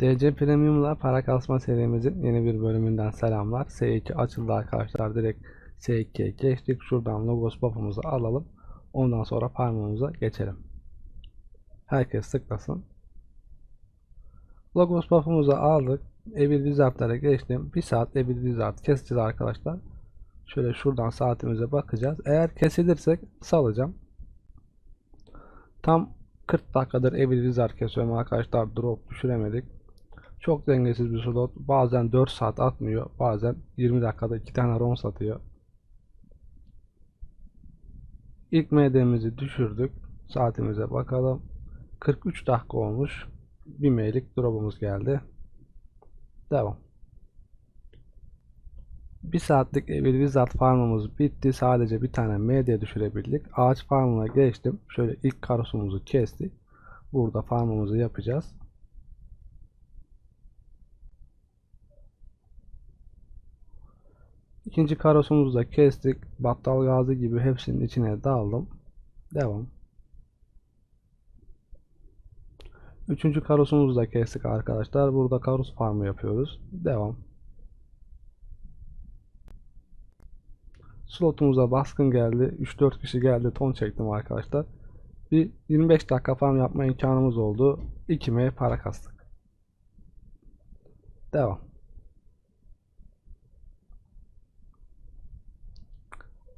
DC Premium'la para kasma serimizin yeni bir bölümünden selamlar. S2 açıldı arkadaşlar. Direkt S2'ye geçtik. Şuradan logos buff'umuzu alalım. Ondan sonra farmımıza geçelim. Herkes tıklasın. Logos buff'umuzu aldık. Evil Wizard'lara geçtim. 1 saat Evil Wizard keseceğiz arkadaşlar. Şöyle şuradan saatimize bakacağız. Eğer kesilirsek salacağım. Tam 40 dakikadır Evil Wizard kesiyorum arkadaşlar. Drop düşüremedik. Çok dengesiz bir slot. Bazen 4 saat atmıyor. Bazen 20 dakikada 2 tane ron satıyor. İlk MD'mizi düşürdük. Saatimize bakalım. 43 dakika olmuş. 1 meylik drop'umuz geldi. Devam. 1 saatlik Evil Wizard farmımız bitti. Sadece bir tane MD düşürebildik. Ağaç farmına geçtim. Şöyle ilk karosumuzu kestik. Burada farmımızı yapacağız. İkinci karosumuzu da kestik. Battal gazi gibi hepsinin içine daldım. Devam. Üçüncü karosumuzu da kestik arkadaşlar. Burada karos farmı yapıyoruz. Devam. Slotumuza baskın geldi. 3-4 kişi geldi. Ton çektim arkadaşlar. Bir 25 dakika farm yapma imkanımız oldu. 2M para kastık. Devam.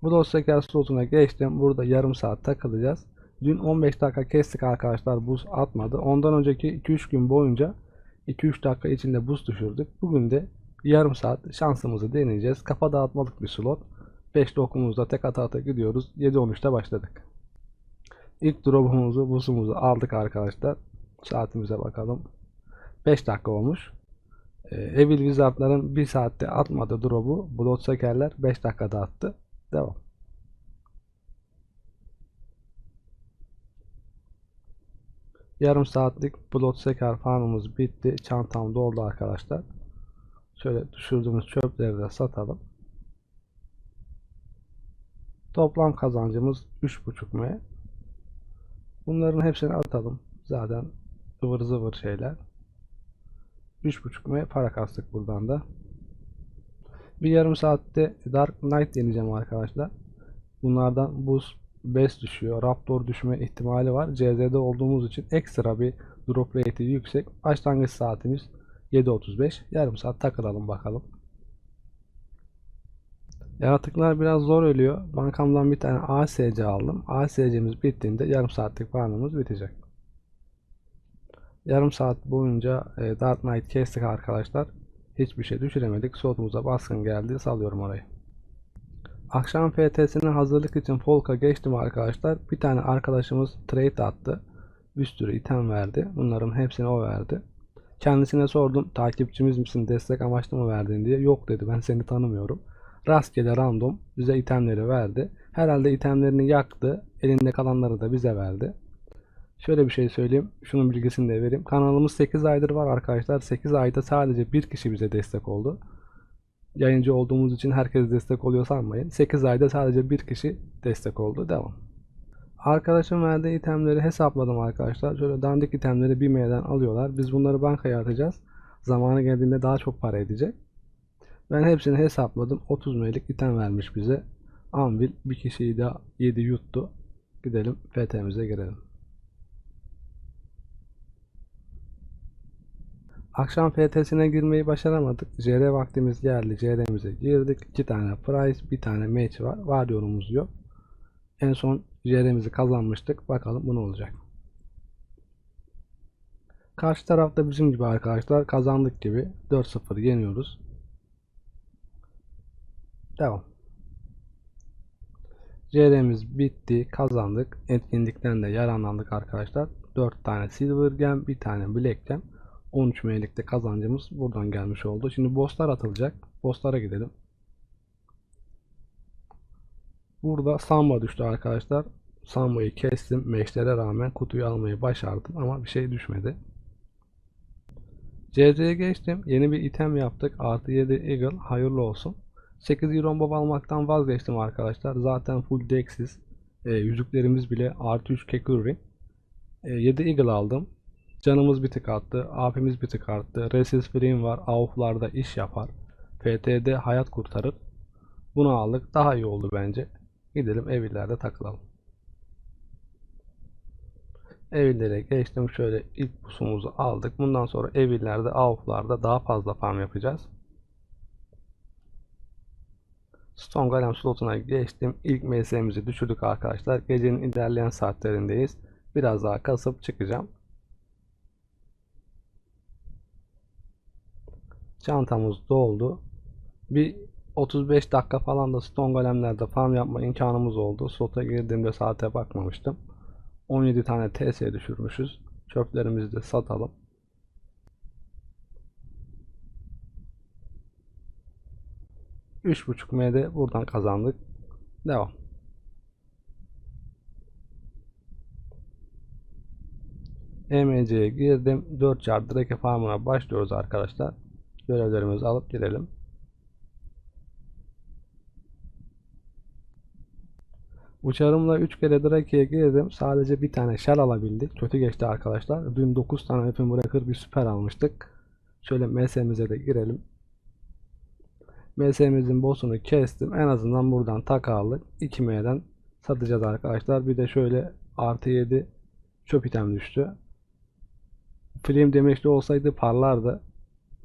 Bu dosya slotuna geçtim. Burada yarım saat takılacağız. Dün 15 dakika kestik arkadaşlar. Buz atmadı. Ondan önceki 2-3 gün boyunca 2-3 dakika içinde buz düşürdük. Bugün de yarım saat şansımızı deneyeceğiz. Kafa dağıtmalık bir slot. 5 okumuzda tek ata ata gidiyoruz. 7-13'te başladık. İlk drop'umuzu, buzumuzu aldık arkadaşlar. Saatimize bakalım. 5 dakika olmuş. Ee, Evil Wizard'ların 1 saatte atmadı drop'u. Blood Seker'ler 5 dakikada attı. Devam. Yarım saatlik Blood Seker farmımız bitti. Çantam doldu arkadaşlar. Şöyle düşürdüğümüz çöpleri de satalım. Toplam kazancımız 3.5 M. Bunların hepsini atalım. Zaten ıvır zıvır şeyler. 3.5 M para kastık buradan da. Bir yarım saatte Dark Knight deneyeceğim arkadaşlar. Bunlardan buz 5 düşüyor. Raptor düşme ihtimali var. CZ'de olduğumuz için ekstra bir drop rate'i yüksek. Başlangıç saatimiz 7.35. Yarım saat takılalım bakalım. Yaratıklar biraz zor ölüyor. Bankamdan bir tane ASC aldım. ASC'miz bittiğinde yarım saatlik farmımız bitecek. Yarım saat boyunca e, Dark Knight kestik arkadaşlar. Hiçbir şey düşüremedik. Slotumuza baskın geldi. Salıyorum orayı. Akşam FTS'ine hazırlık için Folk'a geçtim arkadaşlar. Bir tane arkadaşımız trade attı. Bir sürü item verdi. Bunların hepsini o verdi. Kendisine sordum. Takipçimiz misin? Destek amaçlı mı verdin diye. Yok dedi. Ben seni tanımıyorum. Rastgele random bize itemleri verdi. Herhalde itemlerini yaktı. Elinde kalanları da bize verdi. Şöyle bir şey söyleyeyim. Şunun bilgisini de vereyim. Kanalımız 8 aydır var arkadaşlar. 8 ayda sadece bir kişi bize destek oldu. Yayıncı olduğumuz için herkes destek oluyor sanmayın. 8 ayda sadece bir kişi destek oldu. Devam. Arkadaşım verdiği itemleri hesapladım arkadaşlar. Şöyle dandik itemleri bir M'den alıyorlar. Biz bunları bankaya atacağız. Zamanı geldiğinde daha çok para edecek. Ben hepsini hesapladım. 30 M'lik item vermiş bize. Anvil bir kişiyi de 7 yuttu. Gidelim FT'mize girelim. Akşam FT'sine girmeyi başaramadık. JR vaktimiz geldi. JR'mize girdik. 2 tane price, bir tane match var. Varyonumuz yok. En son JR'mizi kazanmıştık. Bakalım bu ne olacak. Karşı tarafta bizim gibi arkadaşlar kazandık gibi 4-0 yeniyoruz. Devam. JR'miz bitti. Kazandık. Etkinlikten de yararlandık arkadaşlar. 4 tane silver gem, bir tane black gem. 13 M'likte kazancımız buradan gelmiş oldu. Şimdi bosslar atılacak. Bosslara gidelim. Burada Samba düştü arkadaşlar. Samba'yı kestim. Meşlere rağmen kutuyu almayı başardım ama bir şey düşmedi. CZ'ye geçtim. Yeni bir item yaptık. Artı 7 Eagle. Hayırlı olsun. 8 Iron Bob almaktan vazgeçtim arkadaşlar. Zaten full dex'iz. E, yüzüklerimiz bile artı 3 Kekuri. E, 7 Eagle aldım. Canımız bir tık arttı. AP'miz bir tık arttı. Resist Free'im var. AUF'larda iş yapar. FT'de hayat kurtarır. Bunu aldık. Daha iyi oldu bence. Gidelim evlerde takılalım. Evillere geçtim. Şöyle ilk pusumuzu aldık. Bundan sonra evillerde, AUF'larda daha fazla farm yapacağız. Stone Golem slotuna geçtim. İlk MS'mizi düşürdük arkadaşlar. Gecenin ilerleyen saatlerindeyiz. Biraz daha kasıp çıkacağım. Çantamız doldu. Bir 35 dakika falan da Stone Golem'lerde farm yapma imkanımız oldu. Slota girdiğimde saate bakmamıştım. 17 tane TS düşürmüşüz. Çöplerimizi de satalım. Üç buçuk M'de buradan kazandık. Devam. EMC'ye girdim. 4 çarpı direkt farmına başlıyoruz arkadaşlar. Görevlerimizi alıp girelim. Uçarımla 3 kere Drake'ye girdim. Sadece bir tane shell alabildik. Kötü geçti arkadaşlar. Dün 9 tane weapon bırakır bir süper almıştık. Şöyle MS'mize de girelim. MS'mizin boss'unu kestim. En azından buradan tak aldık. 2 M'den satacağız arkadaşlar. Bir de şöyle artı 7 çöp item düştü. Flame demeçli olsaydı parlardı.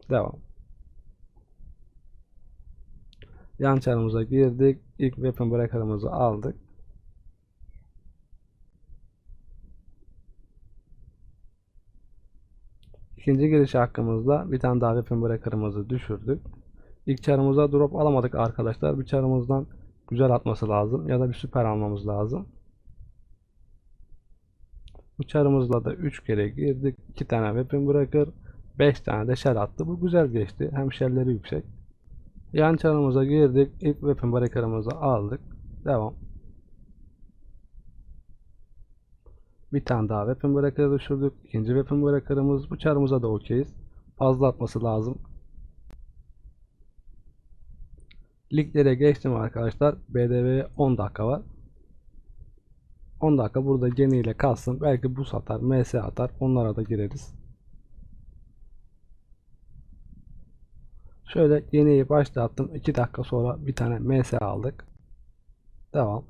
Devam. Yan çarımıza girdik. İlk weapon bırakarımızı aldık. İkinci giriş hakkımızda bir tane daha weapon bırakarımızı düşürdük. İlk çarımıza drop alamadık arkadaşlar. Bir çarımızdan güzel atması lazım. Ya da bir süper almamız lazım. Bu çarımızla da 3 kere girdik. 2 tane weapon bırakır. 5 tane de shell attı. Bu güzel geçti. Hem shellleri yüksek. Yan çarımıza girdik. İlk weapon bırakarımızı aldık. Devam. Bir tane daha weapon bırakırı düşürdük. İkinci weapon bırakırımız. Bu çarımıza da okeyiz. Fazla atması lazım. Liglere geçtim arkadaşlar. BDV 10 dakika var. 10 dakika burada geniyle kalsın. Belki bus atar, MS atar. Onlara da gireriz. Şöyle yeniyi başlattım. 2 dakika sonra bir tane MS aldık. Devam.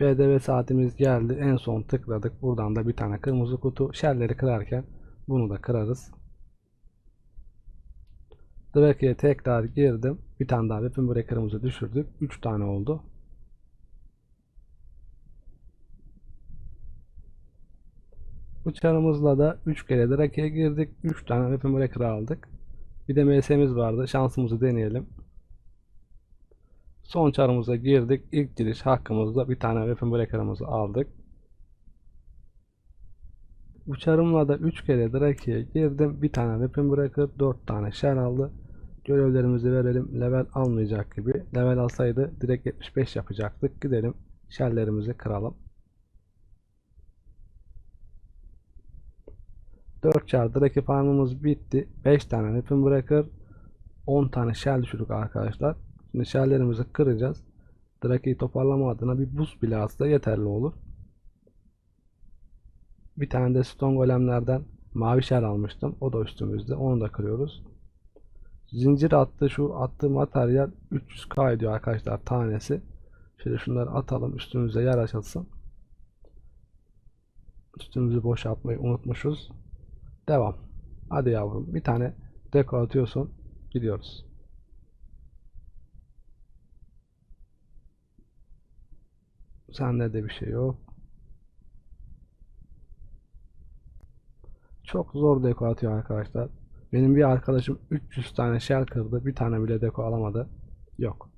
BDV saatimiz geldi. En son tıkladık. Buradan da bir tane kırmızı kutu. Şerleri kırarken bunu da kırarız. Drake'ye tekrar girdim. Bir tane daha weapon breaker'ımızı düşürdük. 3 tane oldu. Bıçağımızla da 3 kere Drake'ye girdik. 3 tane weapon breaker aldık. Bir de MS'miz vardı. Şansımızı deneyelim. Son çarımıza girdik. İlk giriş hakkımızda bir tane weapon breaker'ımızı aldık. Bu çarımla da 3 kere Drake'ye girdim. Bir tane weapon breaker, 4 tane shell aldı. Görevlerimizi verelim. Level almayacak gibi. Level alsaydı direkt 75 yapacaktık. Gidelim. Shelllerimizi kıralım. 4 çar Drake farmımız bitti. 5 tane weapon breaker, 10 tane shell düşürdük arkadaşlar. Şimdi shelllerimizi kıracağız. Drake'yi toparlama adına bir buz bile atsa yeterli olur. Bir tane de stone golemlerden mavi shell almıştım. O da üstümüzde. Onu da kırıyoruz. Zincir attı. Şu attığı materyal 300k ediyor arkadaşlar tanesi. Şöyle şunları atalım. Üstümüze yer açılsın. Üstümüzü boşaltmayı unutmuşuz. Devam. Hadi yavrum. Bir tane deko atıyorsun. Gidiyoruz. Sende de bir şey yok. Çok zor deko atıyor arkadaşlar. Benim bir arkadaşım 300 tane shell kırdı. Bir tane bile deko alamadı. Yok.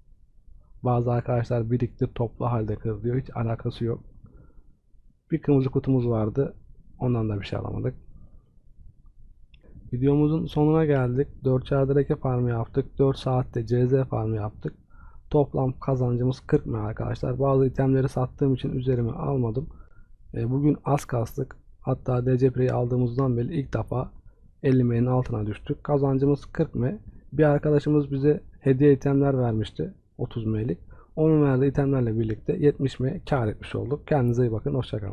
Bazı arkadaşlar biriktir toplu halde kır diyor. Hiç alakası yok. Bir kırmızı kutumuz vardı. Ondan da bir şey alamadık. Videomuzun sonuna geldik. 4 çardareke farmı yaptık. 4 saatte CZ farmı yaptık. Toplam kazancımız 40 mı arkadaşlar. Bazı itemleri sattığım için üzerime almadım. E, bugün az kastık. Hatta DC Pre'yi aldığımızdan beri ilk defa 50 M'nin altına düştük. Kazancımız 40 M. Bir arkadaşımız bize hediye itemler vermişti. 30 M'lik. Onun verdiği itemlerle birlikte 70 mi kar etmiş olduk. Kendinize iyi bakın. Hoşçakalın.